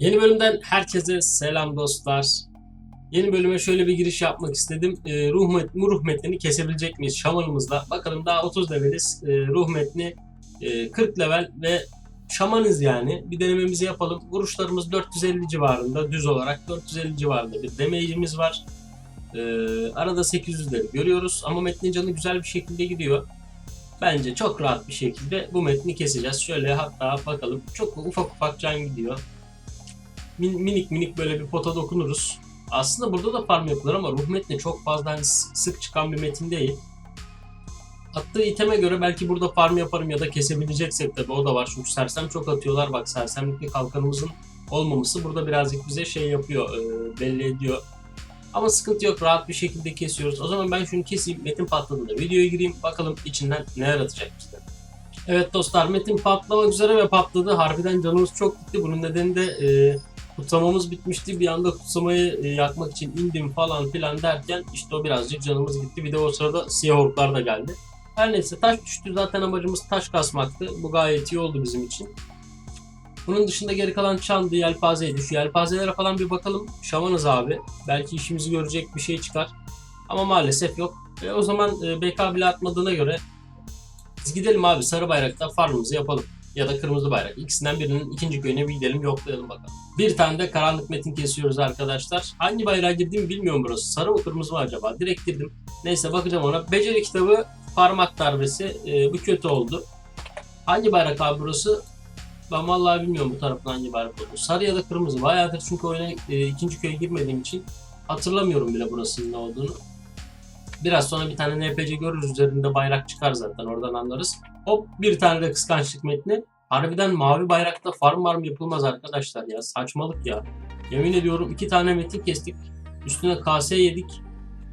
Yeni bölümden herkese selam dostlar. Yeni bölüme şöyle bir giriş yapmak istedim. Ee, ruh, met, ruh metnini kesebilecek miyiz şamanımızla? Bakalım daha 30 leveliz. Ee, ruh metni e, 40 level ve şamanız yani. Bir denememizi yapalım. Vuruşlarımız 450 civarında düz olarak 450 civarında bir damage'imiz var. Ee, arada 800'leri görüyoruz ama metnin canı güzel bir şekilde gidiyor. Bence çok rahat bir şekilde bu metni keseceğiz. Şöyle hatta bakalım. Çok ufak ufak can gidiyor. Min- minik minik böyle bir pota dokunuruz. Aslında burada da farm yapılır ama ruh metni çok fazla hani sık çıkan bir metin değil. Attığı iteme göre belki burada farm yaparım ya da kesebileceksek tabi o da var. Çünkü sersem çok atıyorlar. Bak sersemlikli kalkanımızın olmaması burada birazcık bize şey yapıyor, e, belli ediyor. Ama sıkıntı yok rahat bir şekilde kesiyoruz. O zaman ben şunu keseyim metin patladığında videoya gireyim bakalım içinden ne yaratacak bizde. Evet dostlar metin patlamak üzere ve patladı. Harbiden canımız çok gitti. Bunun nedeni de e, kutsamamız bitmişti. Bir anda kutsamayı e, yakmak için indim falan filan derken işte o birazcık canımız gitti. Bir de o sırada siyah orklar da geldi. Her neyse taş düştü. Zaten amacımız taş kasmaktı. Bu gayet iyi oldu bizim için. Bunun dışında geri kalan çandı, yelpazeydi. Şu yelpazelere falan bir bakalım. Şamanız abi. Belki işimizi görecek bir şey çıkar. Ama maalesef yok. E, o zaman e, BK bile atmadığına göre biz gidelim abi sarı bayrakta farmımızı yapalım. Ya da kırmızı bayrak. İkisinden birinin ikinci köyüne bir gidelim yoklayalım bakalım. Bir tane de karanlık metin kesiyoruz arkadaşlar. Hangi bayrağa girdiğimi bilmiyorum burası. Sarı mı kırmızı mı acaba? Direkt girdim. Neyse bakacağım ona. Beceri kitabı parmak darbesi. E, bu kötü oldu. Hangi bayrak abi burası? Ben vallahi bilmiyorum bu taraftan hangi bayrak olduğunu. Sarı ya da kırmızı. Bayağıdır çünkü oyuna e, ikinci köye girmediğim için hatırlamıyorum bile burasının ne olduğunu. Biraz sonra bir tane NPC görürüz üzerinde bayrak çıkar zaten oradan anlarız. Hop bir tane de kıskançlık metni. Harbiden mavi bayrakta farm var mı yapılmaz arkadaşlar ya saçmalık ya. Yemin ediyorum iki tane metin kestik. Üstüne KS yedik.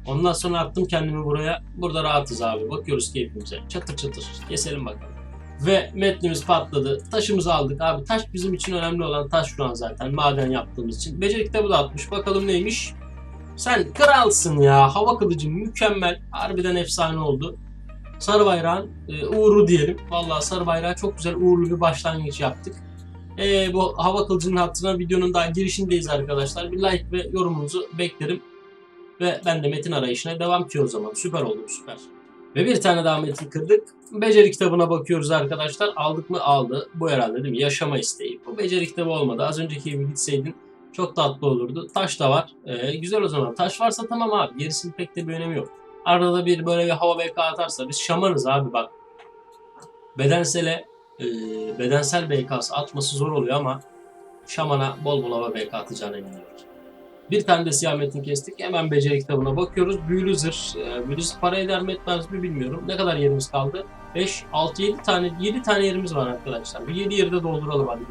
Ondan sonra attım kendimi buraya. Burada rahatız abi. Bakıyoruz keyfimize. Çatır çatır. Keselim bakalım. Ve metnimiz patladı. Taşımızı aldık. Abi taş bizim için önemli olan taş şu an zaten. Maden yaptığımız için. Beceri kitabı da atmış. Bakalım neymiş. Sen kralsın ya. Hava kılıcı mükemmel. Harbiden efsane oldu. Sarı bayrağın e, uğuru diyelim. Vallahi sarı bayrağı çok güzel uğurlu bir başlangıç yaptık. E, bu hava kılıcının hatırına videonun daha girişindeyiz arkadaşlar. Bir like ve yorumunuzu beklerim. Ve ben de metin arayışına devam ki o zaman. Süper oldu süper. Ve bir tane daha metin kırdık. Beceri kitabına bakıyoruz arkadaşlar. Aldık mı? Aldı. Bu herhalde değil mi? Yaşama isteği. Bu beceri kitabı olmadı. Az önceki gibi gitseydin çok tatlı olurdu. Taş da var. Ee, güzel o zaman. Taş varsa tamam abi. Gerisinin pek de bir önemi yok. Arada bir böyle bir hava BK atarsa biz şamanız abi bak. Bedensele e, bedensel BK'sı atması zor oluyor ama şamana bol bol hava BK atacağına inanıyorum. Bir tane de siyah metin kestik. Hemen beceri kitabına bakıyoruz. Büyülü zırh. E, büyülü zırh para eder mi etmez mi bilmiyorum. Ne kadar yerimiz kaldı? 5, 6, 7 tane 7 tane yerimiz var arkadaşlar. Bu 7 yeri de dolduralım hadi.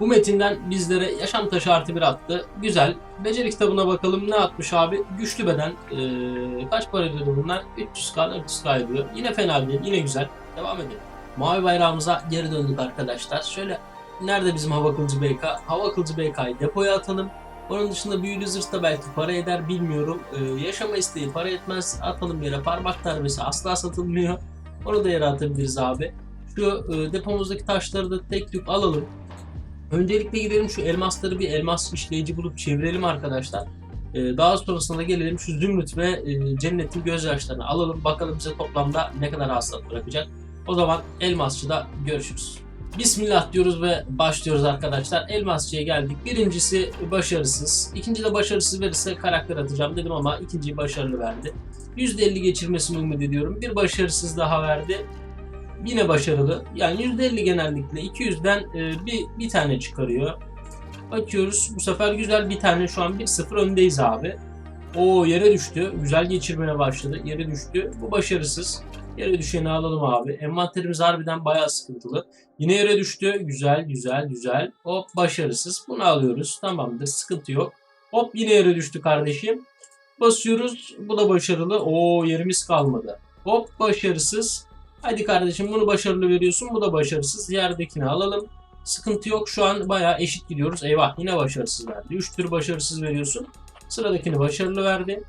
Bu metinden bizlere yaşam taşı artı bir attı. Güzel. Beceri kitabına bakalım ne atmış abi? Güçlü beden. Ee, kaç para ediyordu bunlar? 300k 300k ediyor. Yine fena değil. Yine güzel. Devam edelim. Mavi bayrağımıza geri döndük arkadaşlar. Şöyle nerede bizim hava kılıcı BK? Hava kılıcı BK'yı depoya atalım. Onun dışında büyülü zırh da belki para eder bilmiyorum. Ee, yaşama isteği para etmez. Atalım yere. Parmak darbesi asla satılmıyor. Onu da yere atabiliriz abi. Şu e, depomuzdaki taşları da tek tük alalım. Öncelikle gidelim şu elmasları bir elmas işleyici bulup çevirelim arkadaşlar. Ee, daha sonrasında gelelim şu zümrüt ve e, cennetin gözyaşlarını alalım. Bakalım bize toplamda ne kadar hasılat bırakacak. O zaman elmasçıda görüşürüz. Bismillah diyoruz ve başlıyoruz arkadaşlar. Elmasçıya geldik. Birincisi başarısız. İkinci de başarısız verirse karakter atacağım dedim ama ikinciyi başarılı verdi. %50 geçirmesini umut ediyorum. Bir başarısız daha verdi. Yine başarılı. Yani %50 genellikle 200'den e, bir, bir tane çıkarıyor. Bakıyoruz bu sefer güzel bir tane şu an 1-0 öndeyiz abi. O yere düştü. Güzel geçirmeye başladı. Yere düştü. Bu başarısız. Yere düşeni alalım abi. Envanterimiz harbiden bayağı sıkıntılı. Yine yere düştü. Güzel, güzel, güzel. Hop başarısız. Bunu alıyoruz. Tamamdır. Sıkıntı yok. Hop yine yere düştü kardeşim. Basıyoruz. Bu da başarılı. Oo yerimiz kalmadı. Hop başarısız. Hadi kardeşim bunu başarılı veriyorsun. Bu da başarısız. Yerdekini alalım. Sıkıntı yok. Şu an bayağı eşit gidiyoruz. Eyvah yine başarısız verdi. 3 tür başarısız veriyorsun. Sıradakini başarılı verdi.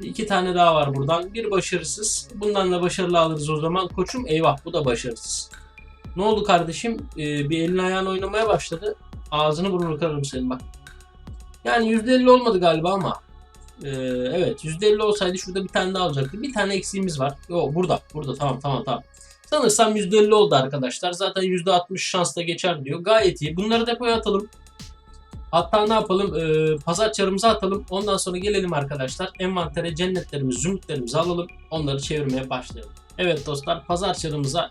İki tane daha var buradan. Bir başarısız. Bundan da başarılı alırız o zaman. Koçum eyvah bu da başarısız. Ne oldu kardeşim? Ee, bir elin ayağın oynamaya başladı. Ağzını burnunu kırarım senin bak. Yani %50 olmadı galiba ama. Ee, evet %50 olsaydı şurada bir tane daha olacaktı. Bir tane eksiğimiz var. Yo burada. Burada tamam tamam tamam. Sanırsam %50 oldu arkadaşlar. Zaten %60 şansla geçer diyor. Gayet iyi. Bunları depoya atalım. Hatta ne yapalım? Ee, pazar çarımıza atalım. Ondan sonra gelelim arkadaşlar. Envantere cennetlerimizi, zümrütlerimizi alalım. Onları çevirmeye başlayalım. Evet dostlar pazar çarımıza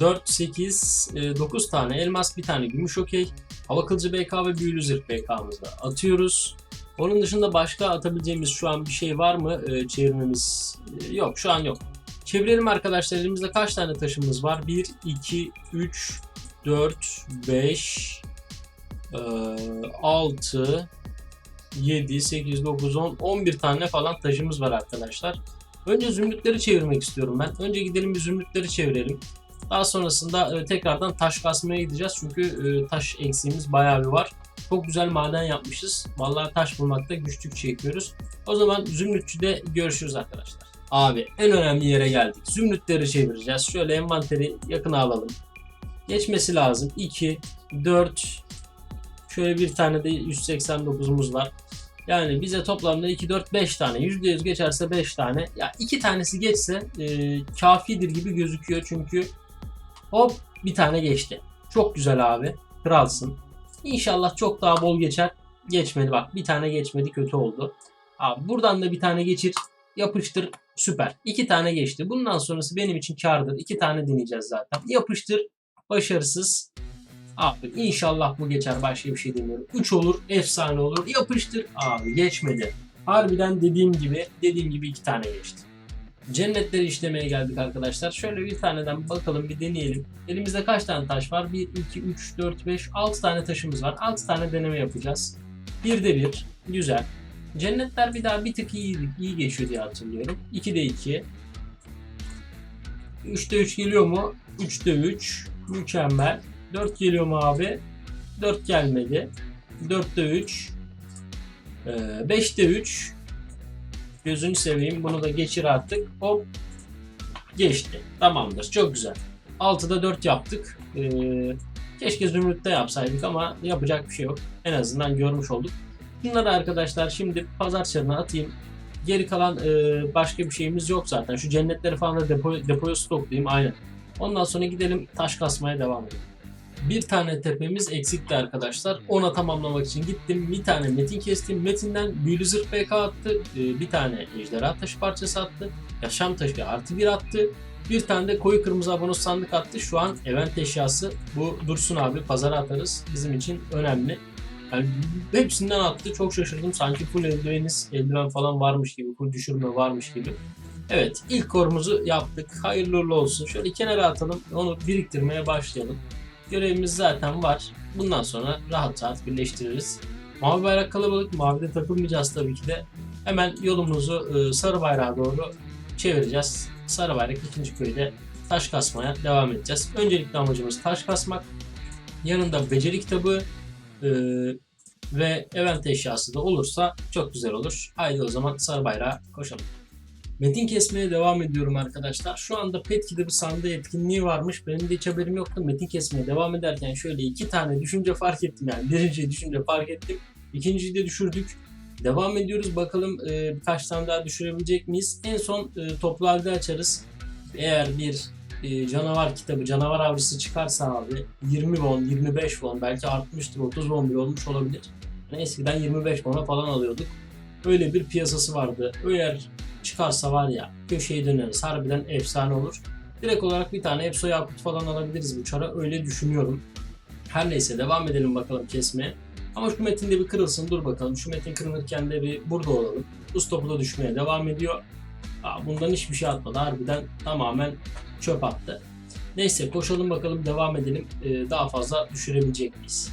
4, 8, 9 tane elmas, bir tane gümüş okey. Hava kılıcı BK ve büyülü zırh BK'mızda atıyoruz. Onun dışında başka atabileceğimiz şu an bir şey var mı? Ee, çevirmemiz Ee, yok şu an yok. Çevirelim arkadaşlar. Elimizde kaç tane taşımız var? 1, 2, 3, 4, 5, 6, 7, 8, 9, 10, 11 tane falan taşımız var arkadaşlar. Önce zümrütleri çevirmek istiyorum ben. Önce gidelim bir zümrütleri çevirelim. Daha sonrasında e, tekrardan taş kasmaya gideceğiz. Çünkü e, taş eksiğimiz bayağı bir var. Çok güzel maden yapmışız. Vallahi taş bulmakta güçlük çekiyoruz. O zaman Zümrütçü'de görüşürüz arkadaşlar. Abi en önemli yere geldik. Zümrütleri çevireceğiz. Şöyle envanteri yakına alalım. Geçmesi lazım. 2, 4, şöyle bir tane de 189'umuz var. Yani bize toplamda 2, 4, 5 tane. %100 geçerse 5 tane. Ya 2 tanesi geçse e, kafidir gibi gözüküyor çünkü hop bir tane geçti. Çok güzel abi. Kralsın. İnşallah çok daha bol geçer. Geçmedi bak. Bir tane geçmedi kötü oldu. Abi buradan da bir tane geçir. Yapıştır. Süper. İki tane geçti. Bundan sonrası benim için kardır. İki tane deneyeceğiz zaten. Yapıştır. Başarısız. Abi inşallah bu geçer. Başka bir şey demiyorum. 3 olur. Efsane olur. Yapıştır. Abi geçmedi. Harbiden dediğim gibi dediğim gibi iki tane geçti. Cennetleri işlemeye geldik arkadaşlar. Şöyle bir taneden bakalım bir deneyelim. Elimizde kaç tane taş var? 1, 2, 3, 4, 5, 6 tane taşımız var. 6 tane deneme yapacağız. Bir de bir. Güzel. Cennetler bir daha bir tık iyi, iyi geçiyor diye hatırlıyorum. 2'de 2. 3'te 3 geliyor mu? 3'te 3. Mükemmel. 4 geliyor mu abi? 4 gelmedi. 4'te 3. 5'te 3. Gözünü seveyim. Bunu da geçir artık. Hop. Geçti. Tamamdır. Çok güzel. 6'da 4 yaptık. Ee, keşke Zümrüt'te yapsaydık ama yapacak bir şey yok. En azından görmüş olduk. Bunları arkadaşlar şimdi pazar çarına atayım. Geri kalan e, başka bir şeyimiz yok zaten. Şu cennetleri falan da depo, depoya stoklayayım. Aynen. Ondan sonra gidelim taş kasmaya devam edelim. Bir tane tepemiz eksikti arkadaşlar. Ona tamamlamak için gittim. Bir tane metin kestim. Metinden büyülü zırh BK attı. Ee, Bir tane ejderha taşı parçası attı. Yaşam taşı artı bir attı. Bir tane de koyu kırmızı abonus sandık attı. Şu an event eşyası. Bu dursun abi. Pazara atarız. Bizim için önemli. Yani hepsinden attı. Çok şaşırdım. Sanki full eldiveniz, eldiven falan varmış gibi. Full düşürme varmış gibi. Evet ilk korumuzu yaptık. Hayırlı uğurlu olsun. Şöyle kenara atalım. Onu biriktirmeye başlayalım. Görevimiz zaten var. Bundan sonra rahat rahat birleştiririz. Mavi bayrak kalabalık. Mavide takılmayacağız tabii ki de. Hemen yolumuzu e, sarı bayrağa doğru çevireceğiz. Sarı bayrak ikinci köyde taş kasmaya devam edeceğiz. Öncelikle amacımız taş kasmak. Yanında beceri kitabı e, ve event eşyası da olursa çok güzel olur. Haydi o zaman sarı bayrağa koşalım. Metin kesmeye devam ediyorum arkadaşlar. Şu anda Pet kitabı sandığı etkinliği varmış. Benim de hiç haberim yoktu. Metin kesmeye devam ederken şöyle iki tane düşünce fark ettim yani. Birinciyi düşünce fark ettim. İkinciyi de düşürdük. Devam ediyoruz. Bakalım e, birkaç tane daha düşürebilecek miyiz? En son e, toplu halde açarız. Eğer bir e, canavar kitabı, canavar avcısı çıkarsa abi 20 won, 25 won belki artmıştır 30 won bile olmuş olabilir. Yani eskiden 25 won'a falan alıyorduk. Öyle bir piyasası vardı. Eğer çıkarsa var ya köşeye döneriz. Harbiden efsane olur. Direkt olarak bir tane Epso Yakut falan alabiliriz bu çara. Öyle düşünüyorum. Her neyse devam edelim bakalım kesmeye. Ama şu metin de bir kırılsın. Dur bakalım. Şu metin kırılırken de bir burada olalım. Buz topu da düşmeye devam ediyor. Aa, bundan hiçbir şey atmadı. Harbiden tamamen çöp attı. Neyse koşalım bakalım devam edelim. Ee, daha fazla düşürebilecek miyiz?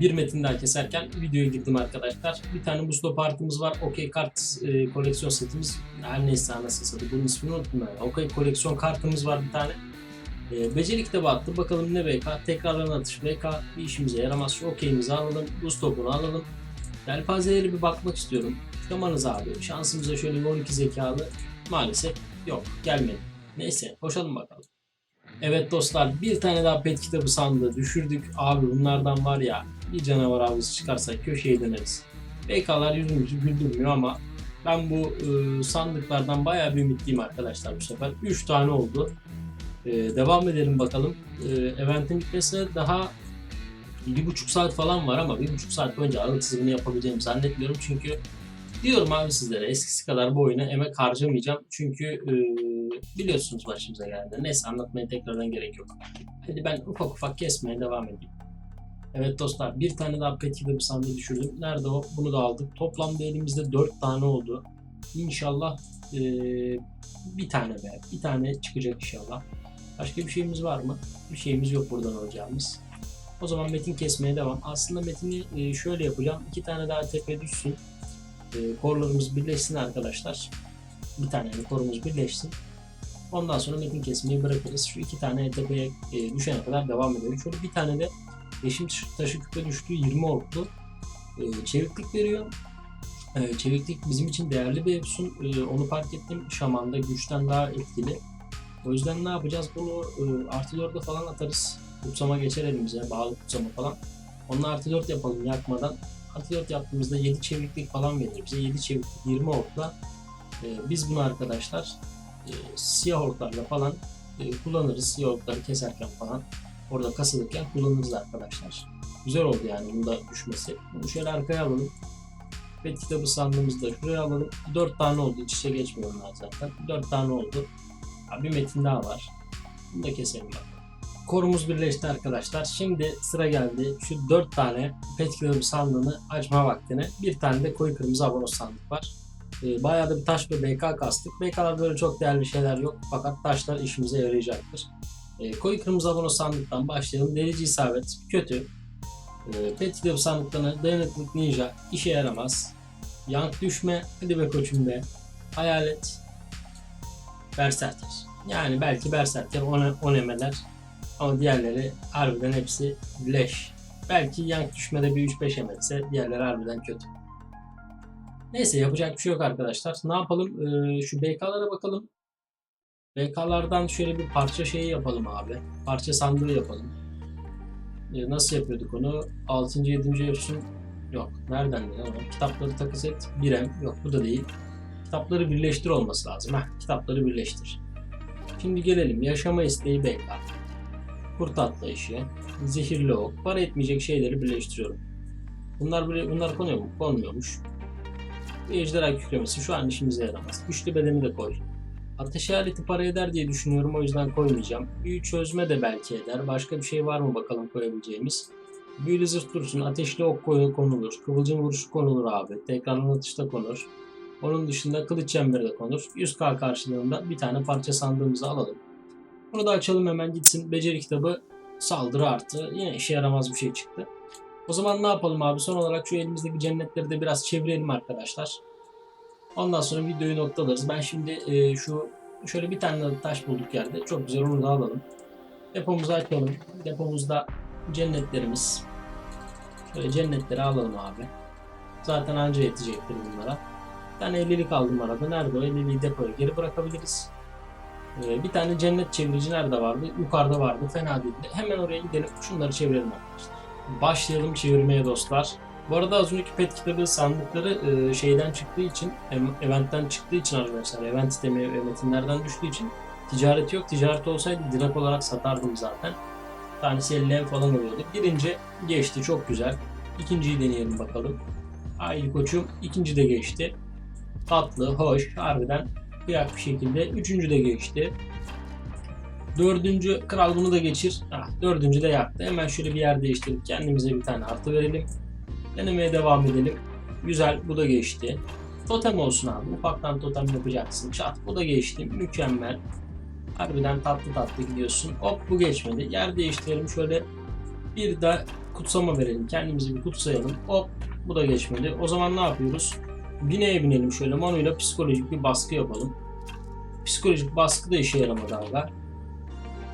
Bir metin daha keserken videoya girdim arkadaşlar. Bir tane buzlo partimiz var. Okey kart e, koleksiyon setimiz. Her neyse anasını satayım. Bunun ismini unuttum ben. Okey koleksiyon kartımız var bir tane. E, beceri kitabı attı. Bakalım ne BK. Tekrarlanan atış BK. Bir işimize yaramaz. Şu okeyimizi alalım. Buz topunu alalım. Yelpazeleri bir bakmak istiyorum. Şamanız abi. Şansımıza şöyle bir 12 zekalı. Maalesef yok. Gelmedi. Neyse. Koşalım bakalım. Evet dostlar bir tane daha pet kitabı sandığı düşürdük. Abi bunlardan var ya bir canavar avcısı çıkarsak köşeye döneriz. BK'lar yüzümüzü güldürmüyor ama ben bu e, sandıklardan bayağı bir ümitliyim arkadaşlar bu sefer. 3 tane oldu. E, devam edelim bakalım. E, eventin bitmesine daha bir buçuk saat falan var ama bir buçuk saat boyunca aralıksız bunu yapabileceğimi zannetmiyorum çünkü diyorum abi sizlere eskisi kadar bu oyuna emek harcamayacağım çünkü e, biliyorsunuz başımıza geldi. Neyse anlatmaya tekrardan gerek yok. Hadi ben ufak ufak kesmeye devam edeyim. Evet dostlar bir tane daha pet bir sandığı düşürdüm. Nerede o? Bunu da aldık. Toplamda elimizde 4 tane oldu. İnşallah e, bir tane be. Bir tane çıkacak inşallah. Başka bir şeyimiz var mı? Bir şeyimiz yok buradan alacağımız. O zaman metin kesmeye devam. Aslında metini e, şöyle yapacağım. İki tane daha tepe düşsün. E, korlarımız birleşsin arkadaşlar. Bir tane yani korumuz birleşsin. Ondan sonra metin kesmeyi bırakırız. Şu iki tane tepeye e, düşene kadar devam edelim. Şöyle bir tane de yeşim taşı küpe düştüğü 20 orklu e, çeviklik veriyor. E, çeviklik bizim için değerli bir efsun. E, onu fark ettim. Şaman'da güçten daha etkili. O yüzden ne yapacağız? Bunu e, artı 4'e falan atarız. Kutsama geçer elimize. Bağlı kutsama falan. Onunla artı 4 yapalım yakmadan. Artı 4 yaptığımızda 7 çeviklik falan verir bize. 7 çeviklik 20 orkla. E, biz bunu arkadaşlar e, siyah orklarla falan e, kullanırız. Siyah orkları keserken falan. Orada kasılırken kullanırız arkadaşlar. Güzel oldu yani bunda düşmesi. Bunu şöyle arkaya alalım. Ve kitabı sandığımızda şuraya alalım. 4 tane oldu. İç içe geçmiyor onlar zaten. 4 tane oldu. Bir metin daha var. Bunu da keselim bak. Korumuz birleşti arkadaşlar. Şimdi sıra geldi. Şu 4 tane pet kitabı sandığını açma vaktine. Bir tane de koyu kırmızı abonos sandık var. Ee, bayağı da bir taş ve BK kastık. BK'lar böyle çok değerli şeyler yok. Fakat taşlar işimize yarayacaktır. E, koyu kırmızı abonos sandıktan başlayalım. Delici isabet kötü. E, pet sandıklarına dayanıklılık ninja işe yaramaz. Yank düşme, hadi be koçum be. Hayalet, Berserker. Yani belki Berserker 10 emeler ama diğerleri harbiden hepsi leş. Belki yank düşmede bir 3-5 emetse diğerleri harbiden kötü. Neyse yapacak bir şey yok arkadaşlar. Ne yapalım? Ee, şu BK'lara bakalım. BK'lardan şöyle bir parça şeyi yapalım abi. Parça sandığı yapalım. Ee, nasıl yapıyorduk onu? 6. 7. Efsun yok. Nereden ya? Kitapları takas et. Birem. Yok bu da değil. Kitapları birleştir olması lazım. Heh, kitapları birleştir. Şimdi gelelim. Yaşama isteği BK. Kurt atlayışı. Zehirli ok. Para etmeyecek şeyleri birleştiriyorum. Bunlar buraya, bunlar konuyor mu? Konmuyormuş. Ejderha kükremesi şu an işimize yaramaz. Güçlü bedeni de koy. Ateş aleti para eder diye düşünüyorum o yüzden koymayacağım. Büyü çözme de belki eder. Başka bir şey var mı bakalım koyabileceğimiz. Büyülü zırh dursun, ateşli ok konulur, kıvılcım vuruşu konulur abi, tekrardan atışta konur. Onun dışında kılıç çemberi de konur. 100k karşılığında bir tane parça sandığımızı alalım. Bunu da açalım hemen gitsin. Beceri kitabı saldırı artı. Yine işe yaramaz bir şey çıktı. O zaman ne yapalım abi? Son olarak şu elimizdeki cennetleri de biraz çevirelim arkadaşlar. Ondan sonra videoyu noktalarız. Ben şimdi e, şu şöyle bir tane taş bulduk yerde. Çok güzel onu da alalım. Depomuzu açalım. Depomuzda cennetlerimiz. Şöyle cennetleri alalım abi. Zaten anca yetecektir bunlara. Bir tane 50'lik aldım arada. Nerede o 50'liği depoya geri bırakabiliriz. Ee, bir tane cennet çevirici nerede vardı? Yukarıda vardı. Fena değildi. Hemen oraya gidelim. Şunları çevirelim arkadaşlar. Başlayalım çevirmeye dostlar. Bu arada az önceki pet kitabı sandıkları e, şeyden çıktığı için, eventten çıktığı için arkadaşlar, event sistemi metinlerden düştüğü için ticaret yok. Ticaret olsaydı direkt olarak satardım zaten. Tanesi 50 ev falan oluyordu. Birinci geçti çok güzel. İkinciyi deneyelim bakalım. Haydi koçum ikinci de geçti. Tatlı, hoş, harbiden kıyak bir şekilde. Üçüncü de geçti. Dördüncü kral bunu da geçir. Ah, dördüncü de yaktı. Hemen şöyle bir yer değiştirip kendimize bir tane artı verelim. Denemeye devam edelim. Güzel bu da geçti. Totem olsun abi. Ufaktan totem yapacaksın. Çat bu da geçti. Mükemmel. Harbiden tatlı tatlı gidiyorsun. Hop bu geçmedi. Yer değiştirelim. Şöyle bir de kutsama verelim. Kendimizi bir kutsayalım. Hop bu da geçmedi. O zaman ne yapıyoruz? Bineye binelim şöyle. Manuyla psikolojik bir baskı yapalım. Psikolojik baskı da işe yaramadı abi.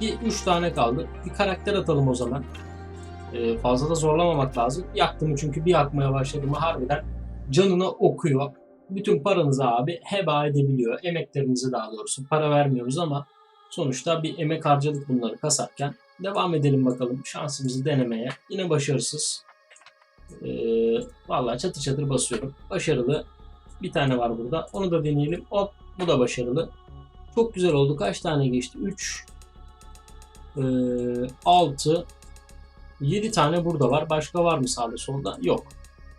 Bir 3 tane kaldı. Bir karakter atalım o zaman. Ee, fazla da zorlamamak lazım. Yaktım çünkü bir yakmaya başladım harbiden canına okuyor. Bütün paranızı abi heba edebiliyor. Emeklerinizi daha doğrusu. Para vermiyoruz ama sonuçta bir emek harcadık bunları kasarken. Devam edelim bakalım şansımızı denemeye. Yine başarısız. Ee, vallahi çatır çatır basıyorum. Başarılı. Bir tane var burada. Onu da deneyelim. Hop bu da başarılı. Çok güzel oldu. Kaç tane geçti? 3 6 7 tane burada var. Başka var mı sağda solda? Yok.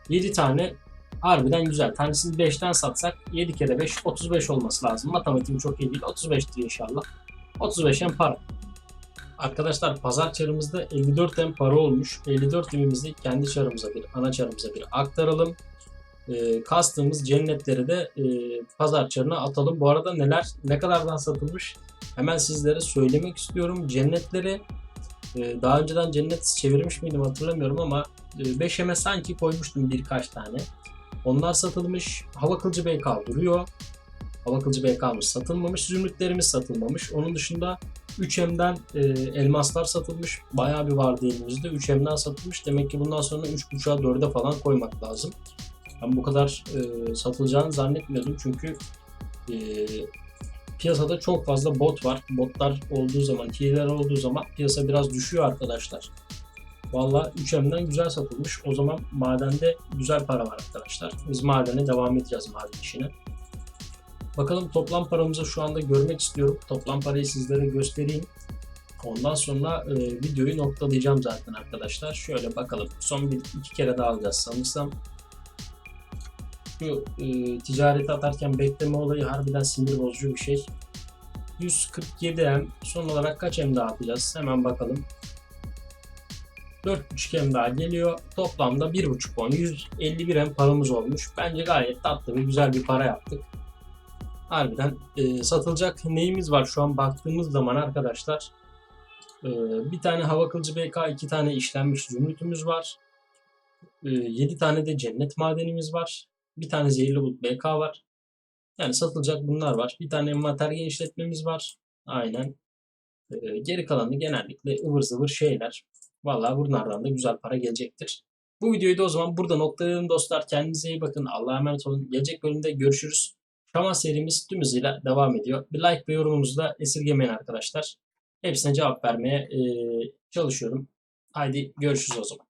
7 tane harbiden güzel. Tanesini 5'ten satsak 7 kere 5 35 olması lazım. Matematiğim çok iyi değil. 35'tir inşallah. 35 hem para. Arkadaşlar pazar çarımızda 54 hem para olmuş. 54 emimizi kendi çarımıza bir, ana çarımıza bir aktaralım. E, kastığımız cennetleri de e, pazar çarına atalım. Bu arada neler ne kadardan satılmış hemen sizlere söylemek istiyorum. Cennetleri daha önceden cennet çevirmiş miydim hatırlamıyorum ama 5 eme sanki koymuştum birkaç tane. Onlar satılmış. Hava kılıcı BK duruyor. Hava kılıcı BK'mız satılmamış. Zümrütlerimiz satılmamış. Onun dışında 3M'den e, elmaslar satılmış. Bayağı bir vardı elimizde. 3M'den satılmış. Demek ki bundan sonra 3.5'a 4'e falan koymak lazım. Ben bu kadar e, satılacağını zannetmiyordum. Çünkü e, piyasada çok fazla bot var. Botlar olduğu zaman, hileler olduğu zaman piyasa biraz düşüyor arkadaşlar. Valla 3M'den güzel satılmış. O zaman madende güzel para var arkadaşlar. Biz madene devam edeceğiz maden işine. Bakalım toplam paramızı şu anda görmek istiyorum. Toplam parayı sizlere göstereyim. Ondan sonra e, videoyu noktalayacağım zaten arkadaşlar. Şöyle bakalım. Son bir iki kere daha alacağız sanırsam. Şu e, ticareti atarken bekleme olayı harbiden sinir bozucu bir şey. 147 M. Son olarak kaç M daha atacağız? Hemen bakalım. 4.5 M daha geliyor. Toplamda 1.5 puan. 151 M paramız olmuş. Bence gayet tatlı ve güzel bir para yaptık. Harbiden e, satılacak neyimiz var şu an baktığımız zaman arkadaşlar. E, bir tane hava kılıcı BK, iki tane işlenmiş zümrütümüz var. E, 7 tane de cennet madenimiz var. Bir tane zehirli bulut BK var. Yani satılacak bunlar var. Bir tane envanter genişletmemiz var. Aynen. E, geri kalanı genellikle ıvır zıvır şeyler. Vallahi bunlardan da güzel para gelecektir. Bu videoyu da o zaman burada noktalayalım dostlar. Kendinize iyi bakın. Allah'a emanet olun. Gelecek bölümde görüşürüz. Şaman serimiz tüm hızıyla devam ediyor. Bir like ve yorumunuzu da esirgemeyin arkadaşlar. Hepsine cevap vermeye e, çalışıyorum. Haydi görüşürüz o zaman.